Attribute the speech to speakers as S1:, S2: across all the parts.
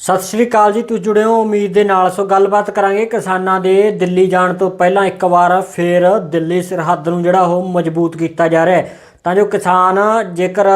S1: ਸਤਿ ਸ਼੍ਰੀ ਅਕਾਲ ਜੀ, ਤੁਸੀਂ ਜੁੜੇ ਹੋ ਉਮੀਦ ਦੇ ਨਾਲ। ਸੋ ਗੱਲਬਾਤ ਕਰਾਂਗੇ ਕਿਸਾਨਾਂ ਦੇ ਦਿੱਲੀ ਜਾਣ ਤੋਂ ਪਹਿਲਾਂ ਇੱਕ ਵਾਰ ਫੇਰ ਦਿੱਲੀ ਸਰਹੱਦ ਨੂੰ ਜਿਹੜਾ ਉਹ ਮਜ਼ਬੂਤ ਕੀਤਾ ਜਾ ਰਿਹਾ ਹੈ। ਤਾਂ ਜੋ ਕਿਸਾਨ ਜੇਕਰ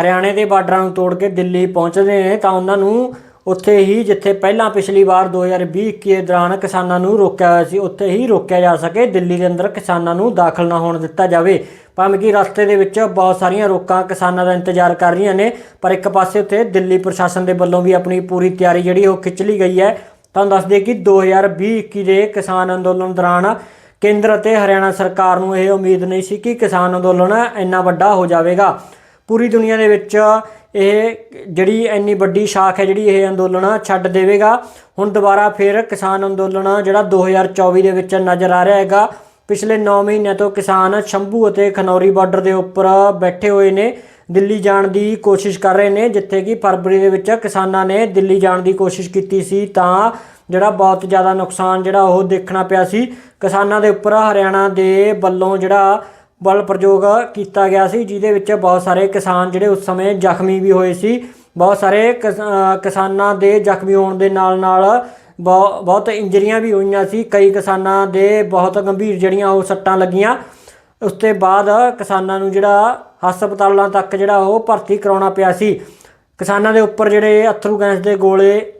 S1: ਹਰਿਆਣੇ ਦੇ ਬਾਰਡਰਾਂ ਨੂੰ ਤੋੜ ਕੇ ਦਿੱਲੀ ਪਹੁੰਚਦੇ ਨੇ, ਤਾਂ ਉਹਨਾਂ ਨੂੰ ਉੱਥੇ ਹੀ ਜਿੱਥੇ ਪਹਿਲਾਂ ਪਿਛਲੀ ਵਾਰ 2020-21 ਦੇ ਦੌਰਾਨ ਕਿਸਾਨਾਂ ਨੂੰ ਰੋਕਿਆ ਹੋਇਆ ਸੀ, ਉੱਥੇ ਹੀ ਰੋਕਿਆ ਜਾ ਸਕੇ। ਦਿੱਲੀ ਦੇ ਅੰਦਰ ਕਿਸਾਨਾਂ ਨੂੰ ਦਾਖਲ ਨਾ ਹੋਣ ਦਿੱਤਾ ਜਾਵੇ। ਭਾਵੇਂ ਕਿ ਰਸਤੇ ਦੇ ਵਿੱਚ ਬਹੁਤ ਸਾਰੀਆਂ ਰੋਕਾਂ ਕਿਸਾਨਾਂ ਦਾ ਇੰਤਜ਼ਾਰ ਕਰ ਰਹੀਆਂ ਨੇ, ਪਰ ਇੱਕ ਪਾਸੇ ਉੱਥੇ ਦਿੱਲੀ ਪ੍ਰਸ਼ਾਸਨ ਦੇ ਵੱਲੋਂ ਵੀ ਆਪਣੀ ਪੂਰੀ ਤਿਆਰੀ ਜਿਹੜੀ ਉਹ ਖਿੱਚ ਲਈ ਗਈ ਹੈ। ਤੁਹਾਨੂੰ ਦੱਸ ਦਈਏ ਕਿ 2020-21 ਦੇ ਕਿਸਾਨ ਅੰਦੋਲਨ ਦੌਰਾਨ ਕੇਂਦਰ ਅਤੇ ਹਰਿਆਣਾ ਸਰਕਾਰ ਨੂੰ ਇਹ ਉਮੀਦ ਨਹੀਂ ਸੀ ਕਿ ਕਿਸਾਨ ਅੰਦੋਲਨ ਇੰਨਾ ਵੱਡਾ ਹੋ ਜਾਵੇਗਾ। ਪੂਰੀ ਦੁਨੀਆ ਦੇ ਵਿੱਚ ਇਹ ਜਿਹੜੀ ਇੰਨੀ ਵੱਡੀ ਸ਼ਾਖ ਹੈ ਜਿਹੜੀ ਇਹ ਅੰਦੋਲਨ ਛੱਡ ਦੇਵੇਗਾ। ਹੁਣ ਦੁਬਾਰਾ ਫਿਰ ਕਿਸਾਨ ਅੰਦੋਲਨ ਜਿਹੜਾ 2024 ਦੇ ਵਿੱਚ ਨਜ਼ਰ ਆ ਰਿਹਾ ਹੈਗਾ। ਪਿਛਲੇ 9 ਮਹੀਨਿਆਂ ਤੋਂ ਕਿਸਾਨ ਸ਼ੰਭੂ ਅਤੇ ਖਨੌਰੀ ਬਾਰਡਰ ਦੇ ਉੱਪਰ ਬੈਠੇ ਹੋਏ ਨੇ, ਦਿੱਲੀ ਜਾਣ ਦੀ ਕੋਸ਼ਿਸ਼ ਕਰ ਰਹੇ ਨੇ, ਜਿੱਥੇ ਕਿ ਫਰਵਰੀ ਦੇ ਵਿੱਚ ਕਿਸਾਨਾਂ ਨੇ ਦਿੱਲੀ ਜਾਣ ਦੀ ਕੋਸ਼ਿਸ਼ ਕੀਤੀ ਸੀ, ਤਾਂ ਜਿਹੜਾ ਬਹੁਤ ਜ਼ਿਆਦਾ ਨੁਕਸਾਨ ਜਿਹੜਾ ਉਹ ਦੇਖਣਾ ਪਿਆ ਸੀ, ਕਿਸਾਨਾਂ ਦੇ ਉੱਪਰ ਹਰਿਆਣਾ ਦੇ ਵੱਲੋਂ ਜਿਹੜਾ ਬਲ ਪ੍ਰਯੋਗ ਕੀਤਾ ਗਿਆ ਸੀ, ਜਿਹਦੇ ਵਿੱਚ ਬਹੁਤ ਸਾਰੇ ਕਿਸਾਨ ਜਿਹੜੇ ਉਸ ਸਮੇਂ ਜ਼ਖਮੀ ਵੀ ਹੋਏ ਸੀ, ਬਹੁਤ ਸਾਰੇ ਕਿਸਾਨਾਂ ਦੇ ਜ਼ਖਮੀ ਹੋਣ ਦੇ ਨਾਲ ਨਾਲ ਬਹੁਤ ਇੰਜਰੀਆਂ ਵੀ ਹੋਈਆਂ ਸੀ, ਕਈ ਕਿਸਾਨਾਂ ਦੇ ਬਹੁਤ ਗੰਭੀਰ ਜਿਹੜੀਆਂ ਉਹ ਸੱਟਾਂ ਲੱਗੀਆਂ। ਉਸ ਤੋਂ ਬਾਅਦ ਕਿਸਾਨਾਂ ਨੂੰ ਜਿਹੜਾ ਹਸਪਤਾਲਾਂ ਤੱਕ ਜਿਹੜਾ ਉਹ ਭਰਤੀ ਕਰਾਉਣਾ ਪਿਆ ਸੀ। ਕਿਸਾਨਾਂ ਦੇ ਉੱਪਰ ਜਿਹੜੇ ਅਥਰੂ ਗੈਸ ਦੇ ਗੋਲੇ,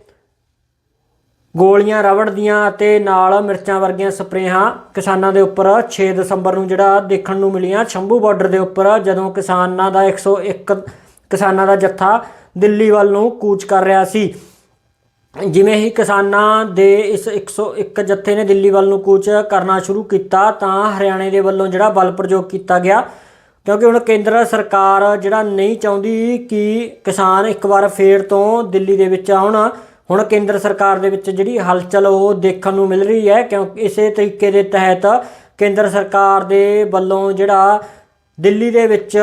S1: ਗੋਲੀਆਂ ਰਵੜ ਦੀਆਂ ਅਤੇ ਨਾਲ ਮਿਰਚਾਂ ਵਰਗੀਆਂ ਸਪਰੇਹਾਂ ਕਿਸਾਨਾਂ ਦੇ ਉੱਪਰ 6 ਦਸੰਬਰ ਨੂੰ ਜਿਹੜਾ ਦੇਖਣ ਨੂੰ ਮਿਲੀਆਂ। ਸ਼ੰਭੂ ਬਾਰਡਰ ਦੇ ਉੱਪਰ ਜਦੋਂ ਕਿਸਾਨਾਂ ਦਾ 101 ਕਿਸਾਨਾਂ ਦਾ ਜੱਥਾ ਦਿੱਲੀ ਵੱਲ ਨੂੰ ਕੂਚ ਕਰ ਰਿਹਾ ਸੀ ਜਿਵੇਂ ਹੀ ਕਿਸਾਨਾਂ ਦੇ ਇਸ 101 ਜੱਥੇ ਨੇ ਦਿੱਲੀ ਵੱਲ ਨੂੰ ਕੂਚ ਕਰਨਾ ਸ਼ੁਰੂ ਕੀਤਾ, ਤਾਂ ਹਰਿਆਣੇ ਦੇ ਵੱਲੋਂ ਜਿਹੜਾ ਬਲ ਪ੍ਰਯੋਗ ਕੀਤਾ ਗਿਆ। ਕਿਉਂਕਿ ਹੁਣ ਕੇਂਦਰ ਸਰਕਾਰ ਜਿਹੜਾ ਨਹੀਂ ਚਾਹੁੰਦੀ ਕਿ ਕਿਸਾਨ ਇੱਕ ਵਾਰ ਫੇਰ ਤੋਂ ਦਿੱਲੀ ਦੇ ਵਿੱਚ ਆਉਣ, ਹੁਣ ਕੇਂਦਰ ਸਰਕਾਰ ਦੇ ਵਿੱਚ ਜਿਹੜੀ ਹਲਚਲ ਉਹ ਦੇਖਣ ਨੂੰ ਮਿਲ ਰਹੀ ਹੈ। ਕਿਉਂਕਿ ਇਸੇ ਤਰੀਕੇ ਦੇ ਤਹਿਤ ਕੇਂਦਰ ਸਰਕਾਰ ਦੇ ਵੱਲੋਂ ਜਿਹੜਾ ਦਿੱਲੀ ਦੇ ਵਿੱਚ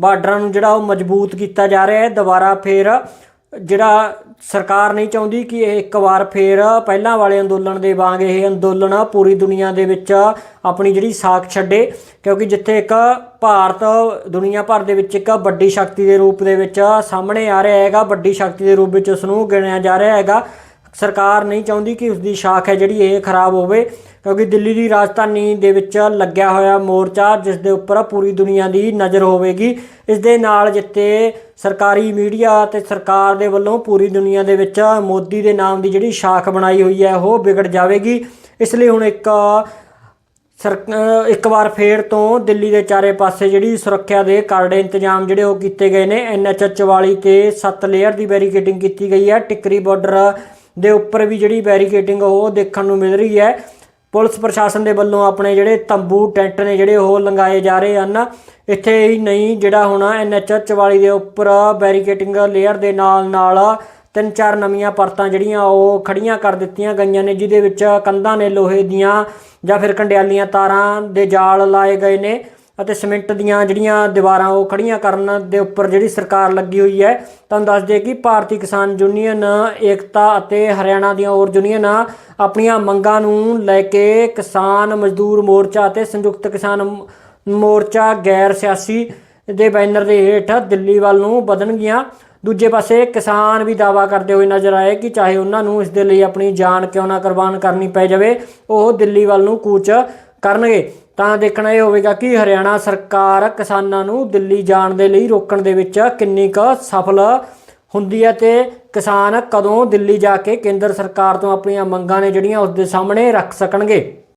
S1: ਬਾਰਡਰਾਂ ਨੂੰ ਜਿਹੜਾ ਉਹ ਮਜ਼ਬੂਤ ਕੀਤਾ ਜਾ ਰਿਹਾ ਹੈ। ਦੁਬਾਰਾ ਫੇਰ ਜਿਹੜਾ ਸਰਕਾਰ ਨਹੀਂ ਚਾਹੁੰਦੀ ਕਿ ਇਹ ਇੱਕ ਵਾਰ ਫੇਰ ਪਹਿਲਾਂ ਵਾਲੇ ਅੰਦੋਲਨ ਦੇ ਵਾਂਗ ਇਹ ਅੰਦੋਲਨ ਪੂਰੀ ਦੁਨੀਆ ਦੇ ਵਿੱਚ ਆਪਣੀ ਜਿਹੜੀ ਸਾਖ ਛੱਡੇ, ਕਿਉਂਕਿ ਜਿੱਥੇ ਇੱਕ ਭਾਰਤ, ਦੁਨੀਆ ਭਰ ਦੇ ਵਿੱਚ ਇੱਕ ਵੱਡੀ ਸ਼ਕਤੀ ਦੇ ਰੂਪ ਦੇ ਵਿੱਚ ਸਾਹਮਣੇ ਆ ਰਿਹਾ ਹੈਗਾ, ਵੱਡੀ ਸ਼ਕਤੀ ਦੇ ਰੂਪ ਵਿੱਚ ਉਸ ਨੂੰ ਗਿਣਿਆ ਜਾ ਰਿਹਾ ਹੈਗਾ। ਸਰਕਾਰ ਨਹੀਂ ਚਾਹੁੰਦੀ ਕਿ ਉਸ ਦੀ ਸ਼ਾਖ ਹੈ ਜਿਹੜੀ ਇਹ ਖਰਾਬ ਹੋਵੇ, ਕਿਉਂਕਿ ਦਿੱਲੀ ਦੀ ਰਾਜਧਾਨੀ ਦੇ ਵਿੱਚ ਲੱਗਿਆ ਹੋਇਆ ਮੋਰਚਾ ਜਿਸ ਦੇ ਉੱਪਰ ਪੂਰੀ ਦੁਨੀਆ ਦੀ ਨਜ਼ਰ ਹੋਵੇਗੀ, ਇਸ ਦੇ ਨਾਲ ਜਿੱਤੇ ਸਰਕਾਰੀ ਮੀਡੀਆ ਤੇ ਸਰਕਾਰ ਦੇ ਵੱਲੋਂ ਪੂਰੀ ਦੁਨੀਆ ਦੇ ਵਿੱਚ ਮੋਦੀ ਦੇ ਨਾਮ ਦੀ ਜਿਹੜੀ ਸ਼ਾਖ ਬਣਾਈ ਹੋਈ ਹੈ, ਉਹ ਵਿਗੜ ਜਾਵੇਗੀ। ਇਸ ਲਈ ਹੁਣ ਇੱਕ, ਸਰ, ਇੱਕ ਵਾਰ ਫੇਰ ਤੋਂ ਦਿੱਲੀ ਦੇ ਚਾਰੇ ਪਾਸੇ ਜਿਹੜੀ ਸੁਰੱਖਿਆ ਦੇ ਕਰੜੇ ਇੰਤਜ਼ਾਮ ਜਿਹੜੇ ਉਹ ਕੀਤੇ ਗਏ ਨੇ ਐਨਐਚ 44 ਤੇ 7 ਲੇਅਰ ਦੀ ਬੈਰੀਕੇਡਿੰਗ ਕੀਤੀ ਗਈ ਹੈ। ਟਿਕਰੀ ਬਾਰਡਰ ਦੇ ਉੱਪਰ ਵੀ ਜਿਹੜੀ ਬੈਰੀਕੇਡਿੰਗ ਉਹ ਦੇਖਣ ਨੂੰ ਮਿਲ ਰਹੀ ਹੈ। ਪੁਲਿਸ ਪ੍ਰਸ਼ਾਸਨ ਦੇ ਵੱਲੋਂ ਆਪਣੇ ਜਿਹੜੇ ਤੰਬੂ ਟੈਂਟ ਨੇ ਜਿਹੜੇ ਉਹ ਲੰਗਾਏ ਜਾ ਰਹੇ ਹਨ। ਇੱਥੇ ਹੀ ਨਹੀਂ, ਜਿਹੜਾ ਹੁਣ ਐਨਐਚ 44 ਦੇ ਉੱਪਰ ਬੈਰੀਕੇਟਿੰਗ ਲੇਅਰ ਦੇ ਨਾਲ ਨਾਲ ਤਿੰਨ ਚਾਰ ਨਵੀਆਂ ਪਰਤਾਂ ਜਿਹੜੀਆਂ ਉਹ ਖੜੀਆਂ ਕਰ ਦਿੱਤੀਆਂ ਗਈਆਂ ਨੇ, ਜਿਹਦੇ ਵਿੱਚ ਕੰਧਾਂ ਨੇ ਲੋਹੇ ਦੀਆਂ ਜਾਂ ਫਿਰ ਕੰਡਿਆਲੀਆਂ ਤਾਰਾਂ ਦੇ ਜਾਲ ਲਾਏ ਗਏ ਨੇ। ਅਤੇ ਸਿਮੈਂਟ ਦੀਆਂ ਜਿਹੜੀਆਂ ਦੀਵਾਰਾਂ ਉਹ ਖੜੀਆਂ ਕਰਨ ਦੇ ਉੱਪਰ ਜਿਹੜੀ ਸਰਕਾਰ ਲੱਗੀ ਹੋਈ ਹੈ, ਤੁਹਾਨੂੰ ਦੱਸ ਦਈਏ ਕਿ ਭਾਰਤੀ ਕਿਸਾਨ ਯੂਨੀਅਨ, ਏਕਤਾ ਅਤੇ ਹਰਿਆਣਾ ਦੀਆਂ ਹੋਰ ਯੂਨੀਅਨ ਆਪਣੀਆਂ ਮੰਗਾਂ ਨੂੰ ਲੈ ਕੇ ਕਿਸਾਨ ਮਜ਼ਦੂਰ ਮੋਰਚਾ ਅਤੇ ਸੰਯੁਕਤ ਕਿਸਾਨ ਮ- ਮੋਰਚਾ ਗੈਰ ਸਿਆਸੀ ਦੇ ਬੈਨਰ ਦੇ ਹੇਠ ਦਿੱਲੀ ਵੱਲ ਨੂੰ ਵਧਣਗੀਆਂ। ਦੂਜੇ ਪਾਸੇ ਕਿਸਾਨ ਵੀ ਦਾਵਾ ਕਰਦੇ ਹੋਏ ਨਜ਼ਰ ਆਏ ਕਿ ਚਾਹੇ ਉਹਨਾਂ ਨੂੰ ਇਸ ਦੇ ਲਈ ਆਪਣੀ ਜਾਨ ਕਿਉਂ ਨਾ ਕੁਰਬਾਨ ਕਰਨੀ ਪੈ ਜਾਵੇ, ਉਹ ਦਿੱਲੀ ਵੱਲ ਨੂੰ ਕੂਚ ਕਰਨਗੇ। ਤਾਂ ਦੇਖਣਾ ਇਹ ਹੋਵੇਗਾ ਕਿ ਹਰਿਆਣਾ ਸਰਕਾਰ ਕਿਸਾਨਾਂ ਨੂੰ ਦਿੱਲੀ ਜਾਣ ਦੇ ਲਈ ਰੋਕਣ ਦੇ ਵਿੱਚ ਕਿੰਨੀ ਕੁ ਸਫਲ ਹੁੰਦੀ ਹੈ ਤੇ ਕਿਸਾਨ ਕਦੋਂ ਦਿੱਲੀ ਜਾ ਕੇ ਕੇਂਦਰ ਸਰਕਾਰ ਤੋਂ ਆਪਣੀਆਂ ਮੰਗਾਂ ਨੇ ਜਿਹੜੀਆਂ ਉਸ ਦੇ ਸਾਹਮਣੇ ਰੱਖ ਸਕਣਗੇ।